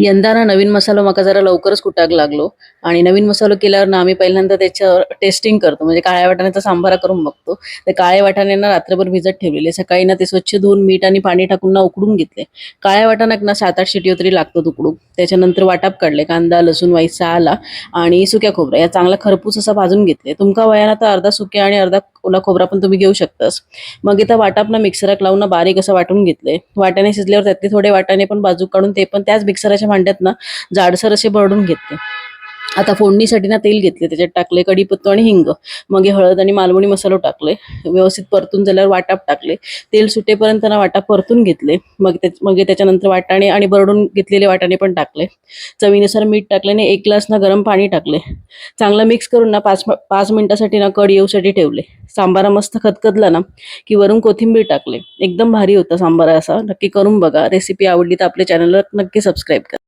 यंदा ना नवीन मसाला मका जरा लवकरच कुटाक लागलो. आणि नवीन मसाला केल्यावर ना आम्ही पहिल्यांदा त्याच्यावर टेस्टिंग करतो. म्हणजे काळ्या वाटाण्याचा सांबारा करून बघतो. ते काळ्या वाटाण्यांना रात्रभर भिजत ठेवलेले. सकाळी ना ते स्वच्छ धुवून मीठ आणि पाणी टाकून ना उकडून घेतले. काळ्या वाटाण्यात ना सात आठ शिटी तरी लागतो उकडून. त्याच्यानंतर वाटाप काढले. कांदा लसूण वाईसा आला. आणि सुक्या खोबऱ्या या चांगला खरपूस असा भाजून घेतले. तुमका वयाला तर अर्धा सुक्या आणि अर्धा ओला खोबरा पण तुम्ही घेऊ शकतास. मग इथं वाटाप ना मिक्सरात लावून ना बारीक असं वाटून घेतले वाट्याने शिजल्यावर त्यातले थोडे वाटाणे पण बाजू काढून ते पण त्याच मिक्सराच्या भांड्यात ना जाडसर असे भरडून घेतले. आता फोडणीसाठी ना तेल घेतले त्याच्यात टाकले कढीपत्ता आणि हिंग. मग हे हळद आणि मालवणी मसाला टाकले व्यवस्थित परतून झाल्यावर वाटाप टाकले. तेल सुटेपर्यंत ना वाटाप परतून घेतले. मग त्या मग त्याच्यानंतर वाटाणे आणि बरडून घेतलेले वाटाणे पण टाकले. चवीनुसार मीठ टाकले आणि एक ग्लास ना गरम पाणी टाकले. चांगलं मिक्स करून ना पाच पाच मिनिटासाठी ना कड येऊसाठी ठेवले. सांबारा मस्त खतखतला ना की वरून कोथिंबीर टाकले. एकदम भारी होता सांबारा असा. नक्की करून बघा. रेसिपी आवडली तर आपल्या चॅनलला नक्की सबस्क्राईब करा.